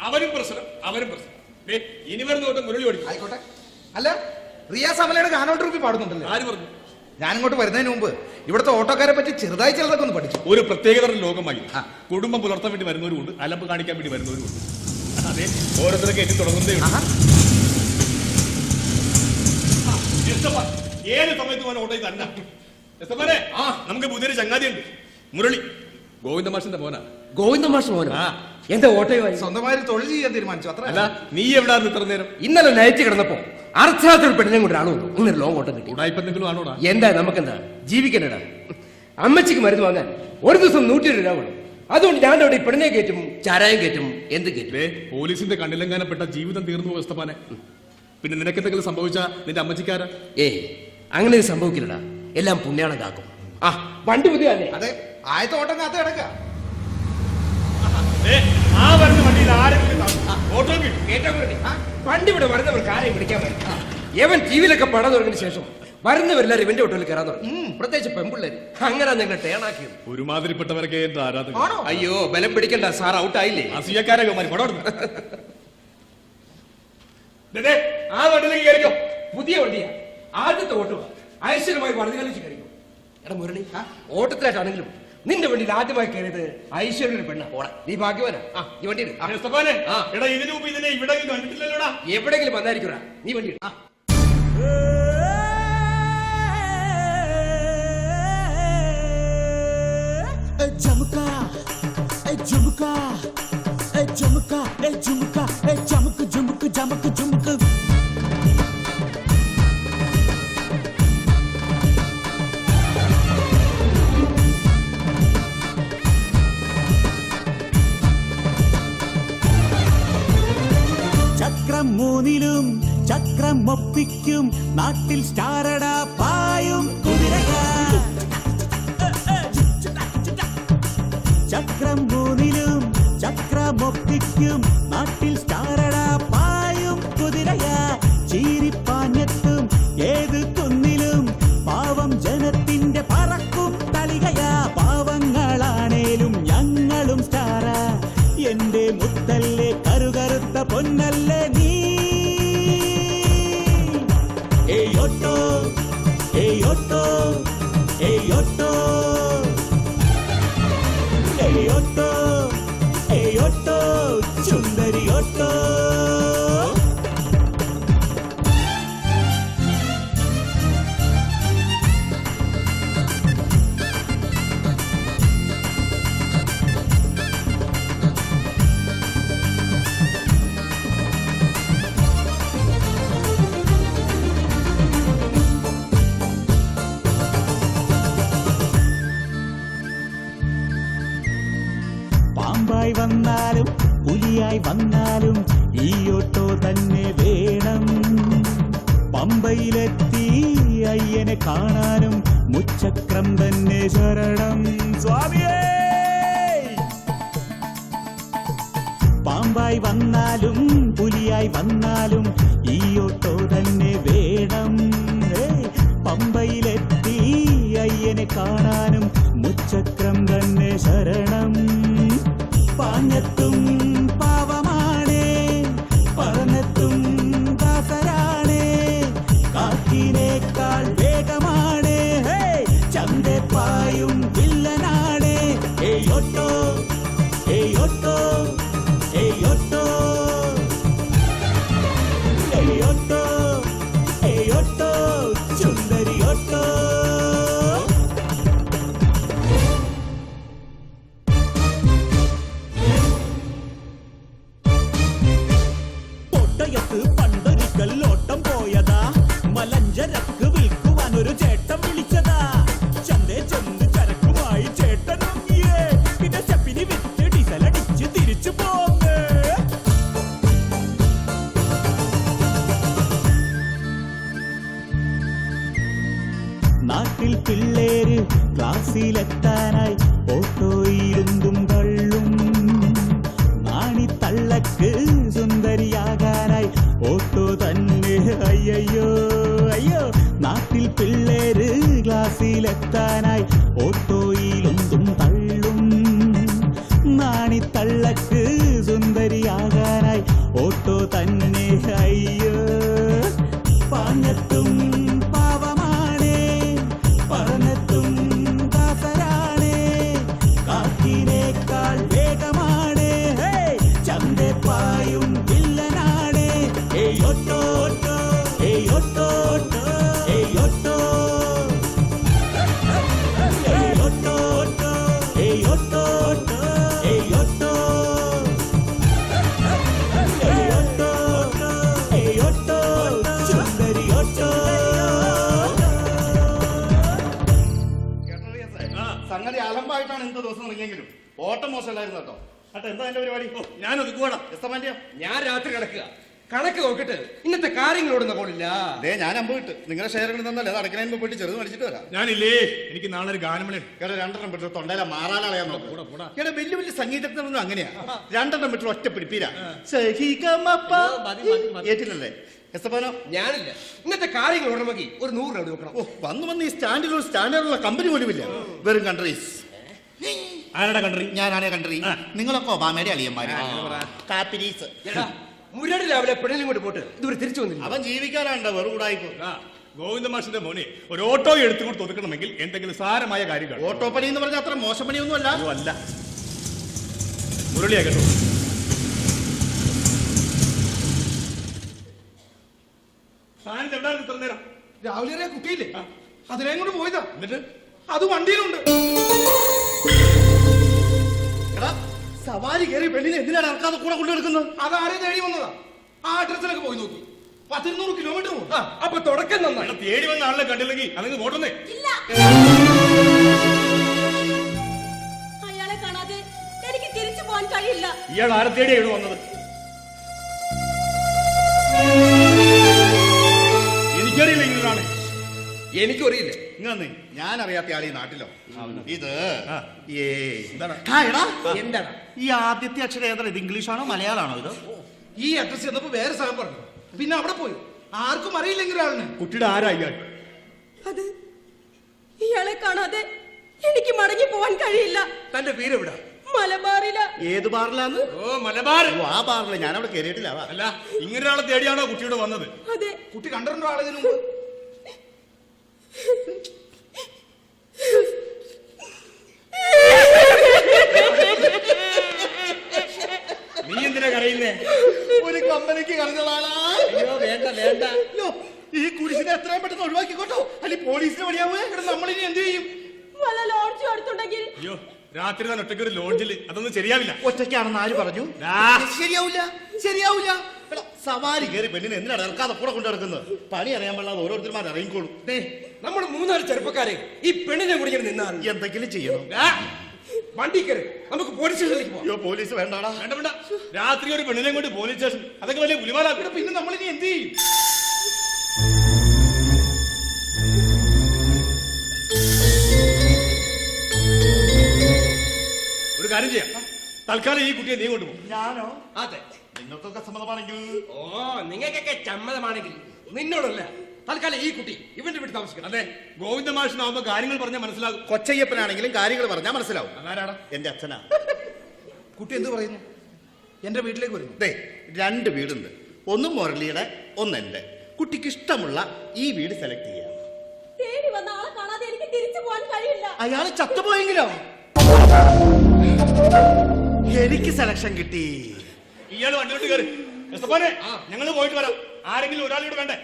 അവനും പ്രശ്നം അവരും പ്രശ്നം. ഇനി വരുന്ന തൊട്ട് മുരളി പഠിക്കും. ആയിക്കോട്ടെ. അല്ല റിയാസ് അമലയുടെ ഗാനോട്ട് റുപ്പി പാടുന്നുണ്ടല്ലോ? ആര് പറഞ്ഞു? ഞാനിങ്ങോട്ട് വരുന്നതിന് മുമ്പ് ഇവിടുത്തെ ഓട്ടോക്കാരെ പറ്റി ചെറുതായി ചിലതൊക്കെ ഒന്ന് പഠിച്ചു. ഒരു പ്രത്യേകതരം ലോകമായി. കുടുംബം പുലർത്താൻ വേണ്ടി വരുന്നവരുമുണ്ട് അലമ്പ് കാണിക്കാൻ വേണ്ടി വരുന്നവരുമുണ്ട്. അതെ ഓരോരുത്തരൊക്കെ എത്തി തുടങ്ങുന്നേ ഏത് സമയത്ത് പോകാൻ ഓട്ടോ തന്നെ. എസ്തപ്പാനെ ആ. നമുക്ക് പുതിയൊരു ചങ്ങാതിയുണ്ട്. മുരളി ഗോവിന്ദ മാഷിന്റെ മോനാ. ഗോവിന്ദ മാഷ് മോനോ. എന്താ ഓട്ടോയുമായി സ്വന്തമായി തൊഴിൽ ചെയ്യാൻ തീരുമാനിച്ചു അത്ര അല്ല നീ എവിടായിരുന്നു ഇത്ര നേരം? ഇന്നലെ നയിച്ചു കിടന്നപ്പോ അർദ്ധരാത്രി പെണ്ണിനെ കൊണ്ട് ആണോ ഇന്നൊരു ലോങ് ഓട്ടം കിട്ടി. എന്താ നമുക്ക് എന്താ നമുക്കെന്താ? ജീവിക്കണ്ടടാ അമ്മച്ചിക്ക് മരുന്ന് വാങ്ങാൻ. ഒരു ദിവസം നൂറ്റി ഒരു രൂപ വേണം അതുകൊണ്ട് ഞാൻ അവിടെ പെണ്ണിനെ കയറ്റും ചാരായം കയറ്റും എന്ത് കയറ്റും? പോലീസിന്റെ കണ്ണിലെങ്ങാനപ്പെട്ട ജീവിതം തീർന്നു വ്യവസ്ഥപ്പാനെ പിന്നെ നിനക്കെന്തെങ്കിലും സംഭവിച്ച നിന്റെ അമ്മച്ചിക്കാരാ? ഏ അങ്ങനെ ഇത് സംഭവിക്കില്ലടാ. എല്ലാം പുണ്യാളം കാക്കും. ആ വണ്ടി പുതിയ അതെ ആയത്തോട്ടം കാത്ത കിടക്ക. ആ വരുന്ന വണ്ടിയിൽ ആരെങ്കിലും. ഓട്ടോ കിട്ടും. കേട്ടോ വണ്ടി ഇവിടെ വരുന്നവർക്ക് ആരെയും പിടിക്കാൻ പറ്റും യവൻ ടി വിയിലൊക്കെ പടം തുടങ്ങിയ ശേഷം വരുന്നവരെല്ലാരും ഇവന്റെ ഓട്ടോയിൽ കയറാൻ തുടങ്ങി. പ്രത്യേകിച്ച് പെമ്പിള്ളേര് അങ്ങനെ നിങ്ങൾ ടേണാക്കിയത് ഒരുമാതിരിപ്പെട്ടവരൊക്കെ എന്റെ ആരാധന അയ്യോ ബലം പിടിക്കണ്ട. സാർ ഔട്ടായില്ലേ? അസൂയക്കാരൊക്കെ മാറി. പടം ആ വണ്ടിയിലേക്ക് കയറിക്കോ. പുതിയ വണ്ടിയാ. ആദ്യത്തെ ഓട്ടോ ഐശ്വര്യമായി വലതു കളിച്ച് കഴിക്കും എടാ മുരളി ഓട്ടത്തിലായിട്ടാണെങ്കിലും നിന്റെ വണ്ടിയിൽ ആദ്യമായി കയറിയത് ഐശ്വര്യ പെണ്ണ. പോടാ. നീ ഭാഗ്യവാനാ. ആ ഈ വണ്ടി എടാ ഇതിനെ കണ്ടിട്ടില്ലല്ലോടാ. എവിടെങ്കിലും വന്നായിരിക്കും നീ വണ്ടി ചമുക്ക. ചമുക്ക. മൂന്നിലും ചക്രം ഒപ്പിക്കും. നാട്ടിൽ സ്റ്റാരട പായും കുതിരകൾ ചക്രം മൂന്നിലും ചക്രം ഒപ്പിക്കും. നാട്ടിൽ സ്റ്റാറട ഏയ് ഓട്ടോ ഏയ് ഓട്ടോ ഏയ് ഓട്ടോ ഏയ് ഓട്ടോ സുന്ദരി വന്നാലും ഈ ഓട്ടോ തന്നെ വേണം. പമ്പയിലെത്തി അയ്യനെ കാണാനും മുച്ചക്രം തന്നെ ശരണം. സ്വാമിയേ! പാമ്പായി വന്നാലും പുലിയായി വന്നാലും ഈ ഓട്ടോ തന്നെ വേണം. പമ്പയിലെത്തി അയ്യനെ കാണാനും മുച്ചക്രം തന്നെ ശരണം. പാഞ്ഞെത്തും ഏയ് ഓട്ടോ ഏയ് ഓട്ടോ ഏയ് ഓട്ടോ ഏയ് ഓട്ടോ സുന്ദരി ഓട്ടോ പൊട്ടയത്ത് പണ്ടൊരിക്കൽ ഓട്ടം പോയതാ മലഞ്ചരക്ക് ക്ലാസ്സിലെത്താനായി ഓട്ടോയിരുന്നും തള്ളും നാണിത്തള്ളക്ക് സുന്ദരിയാകാനായി ഓട്ടോ തന്നെ അയ്യോ അയ്യോ നാട്ടിൽ പിള്ളേര് ക്ലാസ്സിലെത്താനായി ഓട്ടോയിലൊന്നും തള്ളും നാണിത്തള്ളക്ക് സുന്ദരിയാകാൻ തന്നെ അയ്യോ സംഗതി അലമ്പായിട്ടാണ് ഇന്നത്തെ ദിവസം തുടങ്ങിയെങ്കിലും. ഓട്ടം മോശമല്ലായിരുന്നു കേട്ടോ. കേട്ടോ എന്താ എന്റെ പരിപാടി? ഞാൻ ഒതുക്കുവാടാ. എസ്തമാന്റിയോ? ഞാൻ രാത്രി കിടക്കുക. കണക്ക് നോക്കിട്ട് ഇന്നത്തെ കാര്യങ്ങളോടൊന്നും പോലില്ല ദേ ഞാൻ അമ്പ് കിട്ട് നിങ്ങളുടെ ഷെയറുകൾ തന്നല്ലേ അത് അടക്കണ പോയിട്ട് ചെറുത് മേടിച്ചിട്ട് വരാം. ഞാനില്ലേ? എനിക്ക് നാളെ ഒരു ഗാനമേള കേട്ടോ രണ്ടെണ്ണം വിട്ടു തൊണ്ടയിലെ മാറാലളയാൻ കേട്ടോ വലിയ വലിയ സംഗീതത്തിനൊന്നും അങ്ങനെയാ. രണ്ടെണ്ണം വിട്ടു ഒറ്റ പിടിപ്പീരാ ഏറ്റില്ലല്ലേ? എസ്തമാനോ ഞാനില്ല. ഇന്നത്തെ കാര്യങ്ങൾ ഉടമകി ഒരു നൂറ് രൂപ നോക്കണം ഓ വന്ന് വന്ന് ഈ സ്റ്റാൻഡിൽ ഒരു സ്റ്റാൻഡേർഡുള്ള കമ്പനി പോലും ഇല്ല. വെറും കൺട്രീസ് ആരുടെ കൺട്രി ഞാനാണ് കൺട്രി നിങ്ങളൊക്കെ ഒബാമയുടെ അളിയന്മാര്. കാപ്പിരീസ് മുരടി രാവിലെ പെണ്ണിലും കൊണ്ട് പോട്ട്. ഇതുവരെ തിരിച്ചു വന്നില്ല. അവൻ ജീവിക്കാനാണ്ട? വെറും കൂടായിപ്പോ. ആ ഗോവിന്ദ മാഷിന്റെ മോനെ ഒരു ഓട്ടോ എടുത്തു കൊടുത്ത് ഒതുക്കണമെങ്കിൽ എന്തെങ്കിലും സാരമായ കാര്യങ്ങൾ ഓട്ടോ പണി എന്ന് പറഞ്ഞാൽ അത്ര മോശം പണിയൊന്നും അല്ല അല്ല മുരളിയാ കേട്ടോ സാധനം എവിടെയാണ് ഇത്ര നേരം. രാവിലെ കുട്ടിയില്ലേ? അതിനെ കൊണ്ട് പോയതാ. എന്നിട്ട്? അത് വണ്ടിയിലുണ്ട്. എടാ സവാരി കയറി പെണ്ണിനെ എന്തിനാണ് ഇറക്കാതെ കൂടെ കൊണ്ടുനടക്കുന്നത് അത് ആരെ തേടി വന്നതാ? ആ അഡ്രസ്സിലൊക്കെ പോയി നോക്കി. പത്തിരുന്നൂറ് കിലോമീറ്റർ പോകും അപ്പൊ തുടക്കം നന്നായി. തേടി വന്ന ആളെ കണ്ടില്ലെങ്കിൽ അല്ലെങ്കിൽ ഓടുന്നേ ഇല്ല. അയാളെ കാണാതെ എനിക്ക് തിരിച്ചു പോകാൻ കഴിയില്ല. ഇയാൾ ആരെ തേടിയാണ് വന്നത്? എനിക്കറിയില്ല ഇങ്ങനെയാണ് എനിക്കറിയില്ല. ഇങ്ങനെ ഞാൻ അറിയാത്ത ആൾ ഈ നാട്ടിലോ. ഇത് എന്താണ്? ഈ ആദ്യത്തെ അക്ഷരം ഏതാണ് ഇത് ഇംഗ്ലീഷാണോ മലയാളമാണോ ഇത്? ഈ അഡ്രസ് ചെന്നപ്പോ വേറെ സ്ഥലം പറഞ്ഞു. പിന്നെ അവിടെ പോയി. ആർക്കും അറിയില്ലെങ്കിൽ ആളിനെ കുട്ടിയുടെ ആരാ ഇയാൾ? അത് ഇയാളെ കാണാതെ എനിക്ക് മടങ്ങി പോവാൻ കഴിയില്ല. തന്റെ പേര് എവിടാ മലബാറില. ഏത് ബാറിലാന്ന്? ഓ മലബാർ. ഓ ആ ബാറിൽ ഞാൻ അവിടെ കയറിയിട്ടില്ല വാ. അല്ല ഇങ്ങനെ ഒരാളെ തേടിയാണോ കുട്ടിയോട് വന്നത്? അതെ. കുട്ടി കണ്ടിട്ടുണ്ടോ ആളെ ഇതിനു മുമ്പ്? നീ എന്തിനാ കരയുന്നേ? ഒരു കമ്പനിക്ക് കളഞ്ഞാളാ അയ്യോ വേണ്ട വേണ്ട. അയ്യോ, ഈ കുരിശിനെ എത്രയും പെട്ടെന്ന് ഒഴിവാക്കിക്കോട്ടോ. അല്ലെങ്കിൽ പോലീസിന് പണിയാവേ ഇവിടെ നമ്മളിനി എന്ത് ചെയ്യും? വല്ല ലോഡ്ജ് അടുത്തുണ്ടെങ്കിൽ അയ്യോ രാത്രി തന്നെ ഒറ്റയ്ക്ക് ഒരു ലോഡ്ജിൽ അതൊന്നും ശരിയാവില്ല. ഒറ്റയ്ക്കാണെന്ന് ആര് പറഞ്ഞു. ശരിയാവില്ല ശരിയാവില്ല. സവാരി കയറി പെണ്ണിനെ എന്തിനാണ് ഇറക്കാതെ കൂടെ കൊണ്ടു നടക്കുന്നത്? പണി അറിയാൻ പാടില്ലാതെ ഓരോരുത്തർമാർ ഇറങ്ങിക്കോളും. ദേ നമ്മൾ മൂന്നാൽ ചെറുപ്പക്കാരെ ഈ പെണ്ണിനെ കുടിക്കാൻ നിന്നാൽ എന്തെങ്കിലും ചെയ്യണം. വണ്ടി കയറി. നമുക്ക് പോലീസ് സ്റ്റേഷനിലേക്ക് പോവാം. അയ്യോ പോലീസ് വേണ്ടാടാ. വേണ്ട വേണ്ട. രാത്രി ഒരു പെണ്ണിനെ കൊണ്ട് പോലീസ് സ്റ്റേഷൻ അതൊക്കെ വലിയ പുലിമാലാ പിന്നെ നമ്മളിനി എന്ത് ചെയ്യും? ഒരു കാര്യം ചെയ്യാം. തൽക്കാലം ഈ കുട്ടിയെ നീ കൊണ്ടുപോകും ഞാനോ? അതെ. നിങ്ങൾക്കൊക്കെ സമ്മതമാണെങ്കിൽ. ഓ നിങ്ങൾക്കൊക്കെ ചമ്മതമാണെങ്കിൽ. നിന്നോടല്ല. തൽക്കാലം ഈ കുട്ടി ഇവന്റെ വീട്ടിൽ താമസിക്കണം. അതെ ഗോവിന്ദ മാഷിനാവുമ്പോ കാര്യങ്ങൾ പറഞ്ഞാൽ മനസ്സിലാകും. കൊച്ചയ്യപ്പനാണെങ്കിലും കാര്യങ്ങൾ പറഞ്ഞാൽ മനസ്സിലാവും. അതാരാടാ? എന്റെ അച്ഛനാ. കുട്ടി എന്ത് പറയുന്നു? എന്റെ വീട്ടിലേക്ക് വരുന്നു. ദേ രണ്ട് വീടുണ്ട്. ഒന്ന് മുരളിയുടെ ഒന്ന് എന്റെ. കുട്ടിക്ക് ഇഷ്ടമുള്ള ഈ വീട് സെലക്ട് ചെയ്യാം. തേടി വന്ന ആളെ കാണാതെ എനിക്ക് തിരിച്ചു പോകാൻ കഴിയില്ല. അയാൾ ചത്തുപോയെങ്കിലോ? എനിക്ക് സെലക്ഷൻ കിട്ടി. ഇയാൾ വണ്ടിയോട്ട് കയറി. ഞങ്ങൾ പോയിട്ട് വരാം. ആരെങ്കിലും ഒരാളിവിടെ വേണ്ടേ?